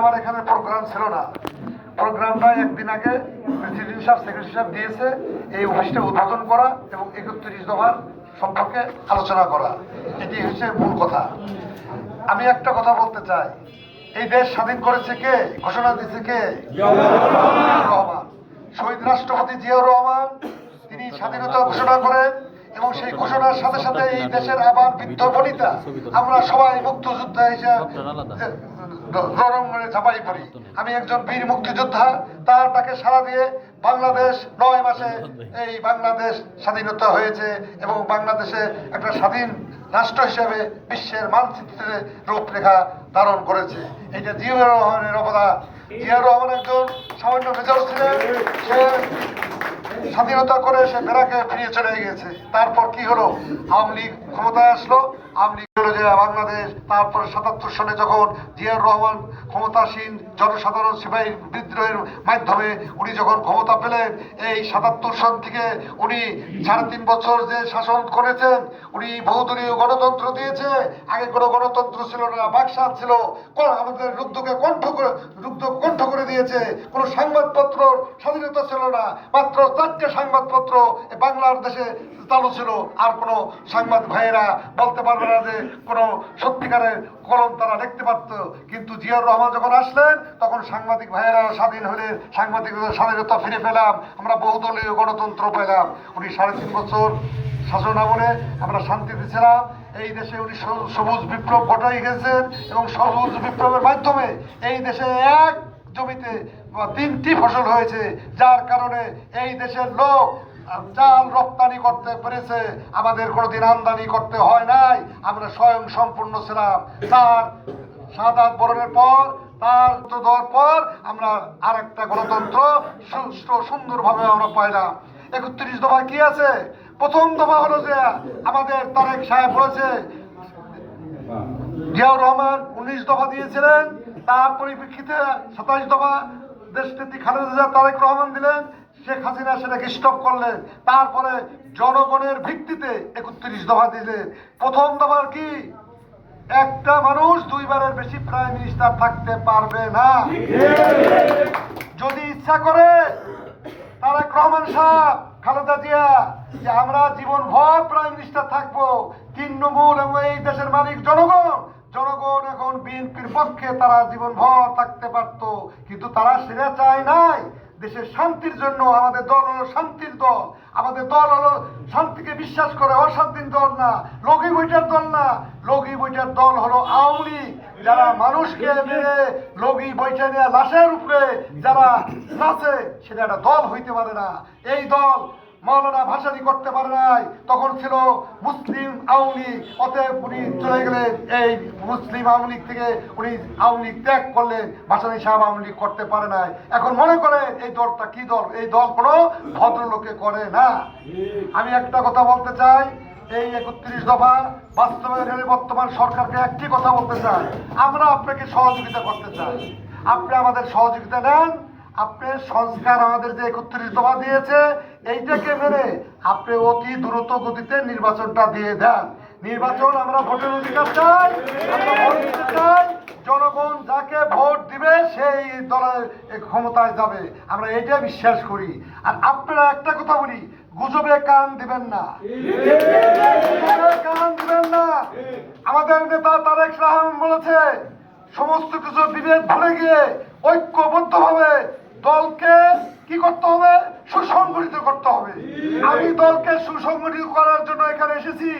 আমার এখানে প্রোগ্রাম ছিল না। প্রোগ্রামটা একদিন আগে প্রেসিডেন্ট সাহেব সেক্রেটারি সাহেব দিয়েছে, এই অফিসটা উদ্বোধন করা এবং একত্রিশ দফার সম্পর্কে আলোচনা করা। এটি হচ্ছে মূল কথা। আমি একটা কথা বলতে চাই। এই দেশ স্বাধীন করেছে কে? ঘোষণা দিয়েছে কে? রহমান। শহীদ রাষ্ট্রপতি জিয়াউর রহমান, তিনি স্বাধীনতা ঘোষণা করেন এবং সেই ঘোষণার সাথে সাথে এই দেশের আবার বৃদ্ধ আমরা সবাই মুক্তিযোদ্ধা হিসেবে রণাঙ্গনে ঝাঁপাই পড়ি। আমি একজন বীর মুক্তিযোদ্ধা, তার তাকে সাড়া দিয়ে বাংলাদেশ নয় মাসে এই বাংলাদেশ স্বাধীনতা হয়েছে এবং বাংলাদেশে একটা স্বাধীন রাষ্ট্র হিসেবে বিশ্বের মানচিত্রে রূপরেখা ধারণ করেছে। এটা জিয়াউর রহমানের অবদান জিয়াউর রহমান একজন সামান্য মেজর ছিলেন। সে স্বাধীনতা করে সে বেড়াকে ফিরিয়ে চলে গিয়েছে। তারপর কি হলো? আওয়ামী লীগ ক্ষমতায় আসলো। আওয়ামী লীগ হলো যে বাংলাদেশ তারপরে সাতাত্তর সালে যখন জিয়াউর রহমান ক্ষমতাসীন জনসাধারণ সিপাহী বিদ্রোহের মাধ্যমে উনি যখন ক্ষমতা পেলেন, এই সাতাত্তর সাল থেকে উনি সাড়ে তিন বছর যে শাসন করেছেন, উনি বহুদলীয় গণতন্ত্র দিয়েছে। আগে কোনো গণতন্ত্র ছিল না, বাকশাল ছিল। আমাদের রুদ্ধকে কণ্ঠ করে, রুদ্ধ কণ্ঠ করে দিয়েছে। কোনো সংবাদপত্র স্বাধীনতা ছিল না, মাত্র চারটে সংবাদপত্র বাংলার দেশে চালু ছিল। আর কোনো সাংবাদ ভাইয়েরা বলতে পারবে না যে কোনো সত্যিকারের কলম তারা দেখতে পারত। কিন্তু জিয়াউর রহমান যখন আসলেন, তখন সাংবাদিক ভাইয়েরা স্বাধীন হলে সাংবাদিকদের স্বাধীনতা ফিরে পেলাম, আমরা বহুদলীয় গণতন্ত্র পেলাম। উনি সাড়ে তিন বছর শাসন আমলে আমরা শান্তিতে ছিলাম। এই দেশে উনি সবুজ- বিপ্লব ঘটাই গেছেন এবং সবুজ বিপ্লবের মাধ্যমে এই দেশে এক জমিতে তিনটি ফসল হয়েছে। যার কারণে এই দেশের লোক চাল রপ্তানি করতে পেরেছে, আমাদের কোনোদিন আমদানি করতে হয় নাই, আমরা স্বয়ং সম্পূর্ণ ছিলাম। তার সাদা বরণের পর, তার তো দেওয়ার পর, আমরা আর একটা গণতন্ত্র সুষ্ঠু, সুন্দরভাবে আমরা পাইলাম। একত্রিশ দফা কি আছে? প্রথম দফা হলো যে আমাদের তারেক সাহেব বলেছে, জিয়াউর রহমান উনিশ দফা দিয়েছিলেন, তার পরিপ্রেক্ষিতে সাতাশ দফা দেশনেত্রী খালেদা জিয়া তারেক রহমান দিলেন শেখ হাসিনা সেটাকে স্টপ করলেন তারপরে জনগণের ভিত্তিতে একত্রিশ দফা দিলেন প্রথম দফার কি? একটা মানুষ দুইবারের বেশি প্রাইম মিনিস্টার থাকতে পারবে না। যদি ইচ্ছা করে, তারেক রহমান সাহ খালেদা জিয়া, যে আমরা জীবন ভর প্রাইম মিনিস্টার থাকব, তৃণমূল এবং এই দেশের মালিক জনগণ জনগণ এখন বিএনপির পক্ষে তারা জীবন ভর থাকতে পারত, কিন্তু তারা সেটা চায় নাই। দেশের শান্তির জন্য আমাদের দল হলো শান্তির দল। আমাদের দল হলো শান্তিকে বিশ্বাস করে, অশান্তির দল না, লগি বইটার দল না। লগি বইটার দল হলো আওয়ামী লীগ। যারা মানুষকে মেরে লগি বইটা নিয়ে লাশের উপরে যারা নাচে, সেটা একটা দল হইতে পারে না। এই দল মৌলানা ভাসানি করতে পারে নাই। তখন ছিল মুসলিম আওয়ামী অতএব উনি চলে গেলেন। এই মুসলিম আওয়ামী লীগ থেকে উনি আওয়ামী লীগ ত্যাগ করলেন। ভাসানি সাহেব আওয়ামী লীগ করতে পারে নাই। এখন মনে করেন, এই দলটা কি দল? এই দল কোনো ভদ্রলোকে করে না। আমি একটা কথা বলতে চাই। এই একত্রিশ দফা বাস্তবায়ন বর্তমান সরকারকে একটি কথা বলতে চাই। আমরা আপনাকে সহযোগিতা করতে চাই। আপনি আমাদের সহযোগিতা নেন। আপনার সংস্কার আমাদের যে একত্রিশ দফা দিয়েছে, এইটাকে মেনে আপনি অতি দ্রুত গতিতে নির্বাচনটা দিয়ে দেন। নির্বাচন আমরা ভোটের অধিকার চাই ভোট জনগণ যাকে ভোট দিবে সেই দলের ক্ষমতায় যাবে। আমরা এটা বিশ্বাস করি। আর আপনারা একটা কথা বলি, গুজবে কান দিবেন না। কান দিবেন না। আমাদের নেতা তারেক রহমান বলেছে, সমস্ত কিছু বিভেদ ভুলে গিয়ে ঐক্যবদ্ধভাবে দলকে কি করতে হবে? সুসংগঠিত করতে হবে। আমি দলকে সুসংগঠিত করার জন্য এখানে এসেছি।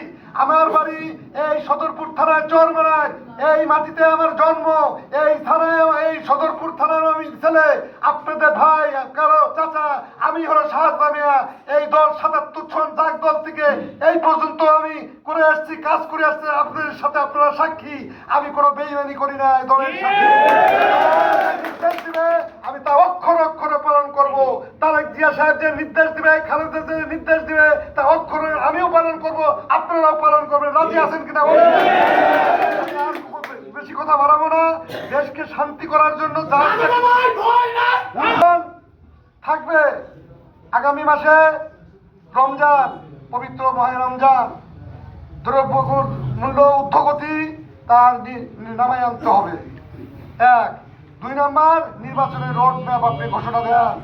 আমার বাড়ি এই সদরপুর থানায় চরমারায় এই মাটিতে আমার জন্ম। এই থানায়, এই সদরপুর থানার আমি ছেলে। আপনাদের ভাই কারও চাচা আমি হলো শাহজাদা মিয়া। এই দল সাতাত্তর জন জাগ দল থেকে এই পর্যন্ত আমি করে আসছি কাজ করে আসছি। আপনাদের সাথে আপনারা সাক্ষী। আমি কোনো বেইমানি করি না এই দলের সাথে আমি তা অক্ষর অক্ষরে পালন করব। তারেক জিয়া সাহেব যে নির্দেশ দিবে খালেদা যে নির্দেশ দিবে তা অক্ষরে আমিও পালন করব আপনারাও পালন করবেন। রাজি আছেন কিনা বলেন? বেশি কথা বাড়াবো না। দেশকে শান্তি করার জন্য যা থাকবে আগামী মাসে রমজান, পবিত্র মাহে রমজান দ্রব্য মূল্য ঊর্ধ্বগতি তার নামায় আনতে হবে। এক। দুই নম্বর নির্বাচনের রোড ম্যাপ আপনি ঘোষণা দেন।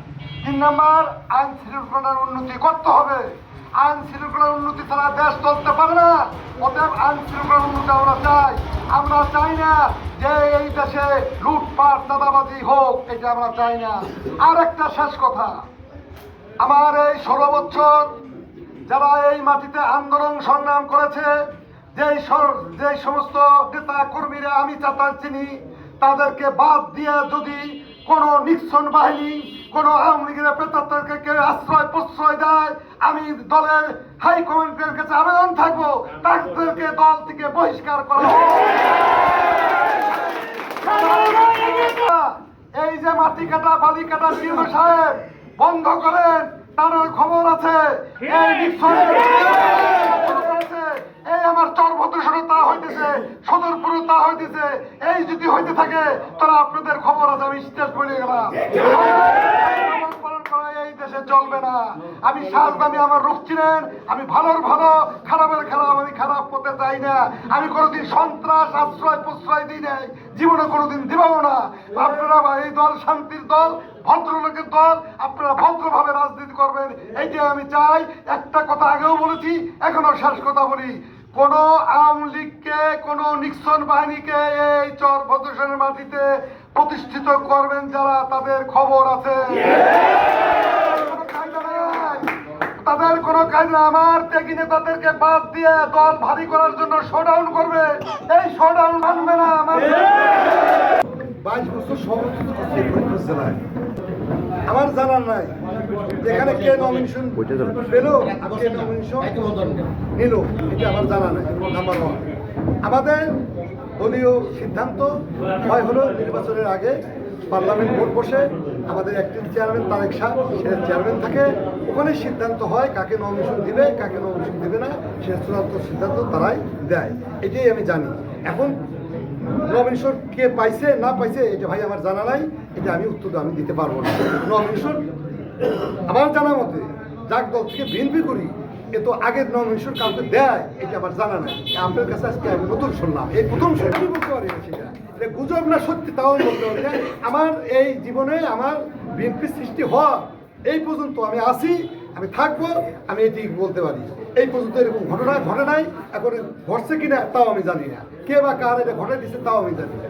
তিন নম্বর, আইন শৃঙ্খলার উন্নতি করতে হবে। আইন শৃঙ্খলার উন্নতি ছাড়া দেশ চলতে পারে না। অতএব আইন শৃঙ্খলার উন্নতি আমরা চাই। আমরা চাই না যে এই দেশে লুটপাট দাদাবাজি হোক, এটা আমরা চাই না। আর একটা শেষ কথা। আমার এই ষোলো যারা এই মাটিতে আন্দোলন সংগ্রাম করেছে, যেই যেই সমস্ত নেতা কর্মীরা আমি চাতার চিনি, তাদেরকে বাদ দিয়ে যদি কোনো নিক্সন বাহিনী, কোনো আওয়ামী লীগের প্রেতাত্মকে আশ্রয় প্রশ্রয় দেয়, আমি দলের হাইকমান্ডের কাছে আবেদন থাকব, তাদেরকে দল থেকে বহিষ্কার করা এই যে মাটি কাটা, বালি কাটা সাহেব বন্ধ করেন তার খবর আছে। এই। এই আমার চরভদ্রেশ্বরে তা হইতেছে সদরপুরে তা হইতেছে। এই যদি হইতে থাকে তারা আপনাদের খবর আছে আমি স্টেজ বলে গেলাম লালন পালন করা এই দেশে চলবে না। আমি সাজদামি আমার রূপ চিনেন আমি ভালোর ভালো, খারাপের খারাপ আমি খারাপ করতে চাই না। আমি কোনোদিন সন্ত্রাস, আশ্রয়, প্রশ্রয় দিই নাই। জীবনে কোনোদিন দিবাও না। আপনারা এই দল, শান্তির দল, ভদ্রলোকের দল, আপনারা ভদ্রভাবে রাজনীতি করবেন। এই যে আমি চাই, একটা কথা আগেও বলেছি এখনও শেষ কথা বলি। কোন আওয়ামী লীগকে, কোন নিক্সন বাহিনীকে এই চর ভদ্রেশ্বরের মাটিতে প্রতিষ্ঠিত করবেন যারা তাদের খবর আছে। তাদের কোনো না। আমার ত্যাগী নেতাদেরকে বাদ দিয়ে দল ভারী করার জন্য শোডাউন করবে। এই শোডাউন মানবে না মানবে বাইশ বছর সভাপতি জেলায়। আমার জানা নাই। এখানে কে নমিনেশন পেল কে নমিনেশন নিল এটা আমার জানা নাই নাম্বার ওয়ান আমাদের দলীয় সিদ্ধান্ত হয় হলো নির্বাচনের আগে পার্লামেন্ট ভোট বসে আমাদের একজন চেয়ারম্যান তারেক শাহ, সে চেয়ারম্যান থাকে। ওখানে সিদ্ধান্ত হয় কাকে নমিনেশন দিবে, কাকে নমিনেশন দেবে না, সে চূড়ান্ত সিদ্ধান্ত তারাই দেয়। এটাই আমি জানি। এখন নমিনেশন কে পাইছে, না পাইছে, এটা ভাই আমার জানা নাই। এটা আমি উত্তর আমি দিতে পারব না। নমিনেশন আমার জানা মতে, যাক দল থেকে বিএনপি করি এ তো আগের নমিনেশন কাউকে দেয়, এটা আমার জানা নাই। আপনার কাছে আজকে আমি নতুন শুনলাম। এই প্রথম আমি বলতে পারি না সেটা। গুজব না সত্যি, তাও বলতে পারি না। আমার এই জীবনে আমার বিএনপি সৃষ্টি হওয়া, এই পর্যন্ত আমি আসি আমি থাকব, আমি এটি বলতে পারি। এই পর্যন্ত এরকম ঘটনা, ঘটে নাই, এখন ঘটছে কিনা, তাও আমি জানি না। কে বা কার এটা ঘটে দিচ্ছে তাও আমি জানি না।